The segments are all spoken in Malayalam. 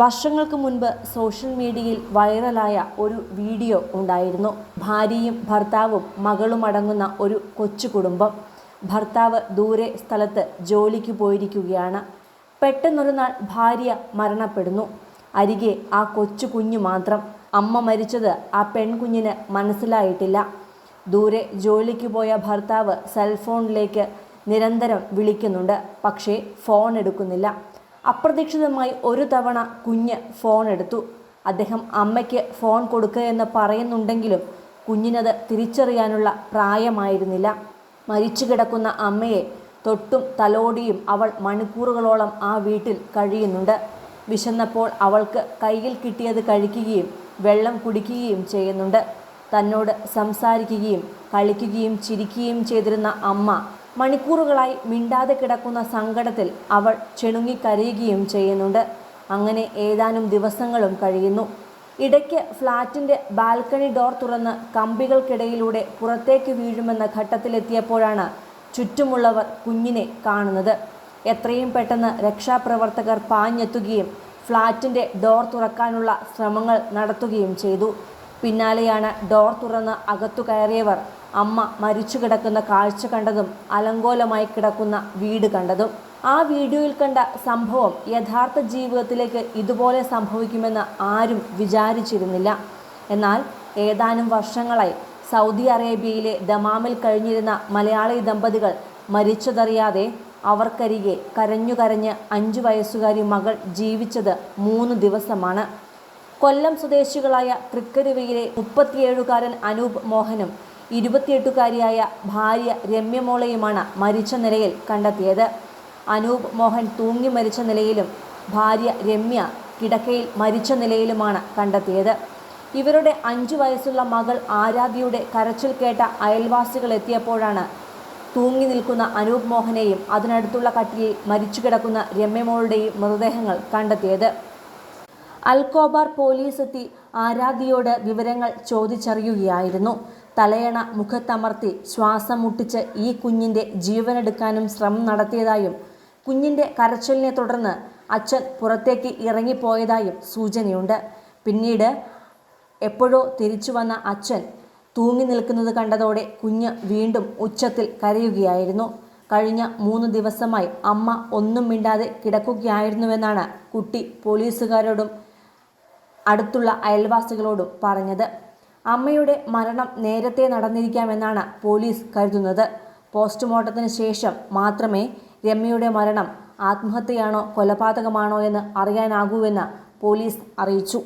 വർഷങ്ങൾക്ക് മുൻപ് സോഷ്യൽ മീഡിയയിൽ വൈറലായ ഒരു വീഡിയോ ഉണ്ടായിരുന്നു. ഭാര്യയും ഭർത്താവും മകളും അടങ്ങുന്ന ഒരു കൊച്ചു കുടുംബം. ഭർത്താവ് ദൂരെ സ്ഥലത്ത് ജോലിക്ക് പോയിരിക്കുകയാണ്. പെട്ടെന്നൊരു നാൾ ഭാര്യ മരണപ്പെടുന്നു. അരികെ ആ കൊച്ചു കുഞ്ഞു മാത്രം. അമ്മ മരിച്ചത് ആ പെൺകുഞ്ഞിന് മനസ്സിലായിട്ടില്ല. ദൂരെ ജോലിക്ക് പോയ ഭർത്താവ് സെൽഫോണിലേക്ക് നിരന്തരം വിളിക്കുന്നുണ്ട്. പക്ഷേ ഫോൺ എടുക്കുന്നില്ല. അപ്രതീക്ഷിതമായി ഒരു തവണ കുഞ്ഞ് ഫോൺ എടുത്തു. അദ്ദേഹം അമ്മയ്ക്ക് ഫോൺ കൊടുക്കുക എന്ന് പറയുന്നുണ്ടെങ്കിലും കുഞ്ഞിനത് തിരിച്ചറിയാനുള്ള പ്രായമായിരുന്നില്ല. മരിച്ചു കിടക്കുന്ന അമ്മയെ തൊട്ടും തലോടിയും അവൾ മണിക്കൂറുകളോളം ആ വീട്ടിൽ കഴിയുന്നുണ്ട്. വിശന്നപ്പോൾ അവൾക്ക് കയ്യിൽ കിട്ടിയത് കഴിക്കുകയും വെള്ളം കുടിക്കുകയും ചെയ്യുന്നുണ്ട്. തന്നോട് സംസാരിക്കുകയും കളിക്കുകയും ചിരിക്കുകയും ചെയ്തിരുന്ന അമ്മ മണിക്കൂറുകളായി മിണ്ടാതെ കിടക്കുന്ന സങ്കടത്തിൽ അവൾ ചെണുങ്ങിക്കരയുകയും ചെയ്യുന്നുണ്ട്. അങ്ങനെ ഏതാനും ദിവസങ്ങളും കഴിയുന്നു. ഇടയ്ക്ക് ഫ്ലാറ്റിന്റെ ബാൽക്കണി ഡോർ തുറന്ന് കമ്പികൾക്കിടയിലൂടെ പുറത്തേക്ക് വീഴുമെന്ന ഘട്ടത്തിലെത്തിയപ്പോഴാണ് ചുറ്റുമുള്ളവർ കുഞ്ഞിനെ കാണുന്നത്. എത്രയും പെട്ടെന്ന് രക്ഷാപ്രവർത്തകർ പാഞ്ഞെത്തുകയും ഫ്ളാറ്റിന്റെ ഡോർ തുറക്കാനുള്ള ശ്രമങ്ങൾ നടത്തുകയും ചെയ്തു. പിന്നാലെയാണ് ഡോർ തുറന്ന് അകത്തു കയറിയവർ. അമ്മ മരിച്ചു കിടക്കുന്ന കാഴ്ച കണ്ടതും അലങ്കോലമായി കിടക്കുന്ന വീട് കണ്ടതും. ആ വീഡിയോയിൽ കണ്ട സംഭവം യഥാർത്ഥ ജീവിതത്തിലേക്ക് ഇതുപോലെ സംഭവിക്കുമെന്ന് ആരും വിചാരിച്ചിരുന്നില്ല. എന്നാൽ ഏതാനും വർഷങ്ങളായി സൗദി അറേബ്യയിലെ ദമാമിൽ കഴിഞ്ഞിരുന്ന മലയാളി ദമ്പതികൾ മരിച്ചതറിയാതെ അവർക്കരികെ കരഞ്ഞു കരഞ്ഞ് അഞ്ചു വയസ്സുകാരി മകൾ ജീവിച്ചത് മൂന്ന് ദിവസമാണ്. കൊല്ലം സ്വദേശികളായ തൃക്കരുവയിലെ മുപ്പത്തിയേഴുകാരൻ അനൂപ് മോഹനും ഇരുപത്തിയെട്ടുകാരിയായ ഭാര്യ രമ്യമോളയുമാണ് മരിച്ച നിലയിൽ കണ്ടെത്തിയത്. അനൂപ് മോഹൻ തൂങ്ങി മരിച്ച നിലയിലും ഭാര്യ രമ്യ കിടക്കയിൽ മരിച്ച നിലയിലുമാണ് കണ്ടെത്തിയത്. ഇവരുടെ അഞ്ചു വയസ്സുള്ള മകൾ ആരാധ്യയുടെ കരച്ചിൽ കേട്ട അയൽവാസികൾ എത്തിയപ്പോഴാണ് തൂങ്ങി നിൽക്കുന്ന അനൂപ് മോഹനെയും അതിനടുത്തുള്ള കട്ടിലിൽ മരിച്ചു കിടക്കുന്ന രമ്യമോളുടെയും മൃതദേഹങ്ങൾ കണ്ടെത്തിയത്. അൽക്കോബാർ പോലീസ് എത്തി ആരാധിയോട് വിവരങ്ങൾ ചോദിച്ചറിയുകയായിരുന്നു. തലയണ മുഖത്തമർത്തി ശ്വാസം മുട്ടിച്ച് ഈ കുഞ്ഞിന്റെ ജീവനെടുക്കാനും ശ്രമം നടത്തിയതായും കുഞ്ഞിന്റെ കരച്ചിലിനെ തുടർന്ന് അച്ഛൻ പുറത്തേക്ക് ഇറങ്ങിപ്പോയതായും സൂചനയുണ്ട്. പിന്നീട് എപ്പോഴോ തിരിച്ചു വന്ന അച്ഛൻ തൂങ്ങി നിൽക്കുന്നത് കണ്ടതോടെ കുഞ്ഞ് വീണ്ടും ഉച്ചത്തിൽ കരയുകയായിരുന്നു. കഴിഞ്ഞ മൂന്ന് ദിവസമായി അമ്മ ഒന്നും മിണ്ടാതെ കിടക്കുകയായിരുന്നുവെന്നാണ് കുട്ടി പോലീസുകാരോടും അടുത്തുള്ള അയൽവാസികളോടും പറഞ്ഞത്. അമ്മയുടെ മരണം നേരത്തെ നടന്നിരിക്കാമെന്നാണ് പോലീസ് കരുതുന്നത്. പോസ്റ്റ്മോർട്ടത്തിന് ശേഷം മാത്രമേ രമ്യയുടെ മരണം ആത്മഹത്യയാണോ കൊലപാതകമാണോ എന്ന് അറിയാനാകൂവെന്ന് പോലീസ് അറിയിച്ചു.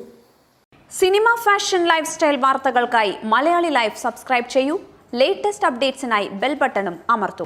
സിനിമ ഫാഷൻ ലൈഫ് സ്റ്റൈൽ വാർത്തകൾക്കായി മലയാളി ലൈഫ് സബ്സ്ക്രൈബ് ചെയ്യൂ. ലേറ്റസ്റ്റ് അപ്ഡേറ്റ്സിനായി ബെൽ ബട്ടണും അമർത്തൂ.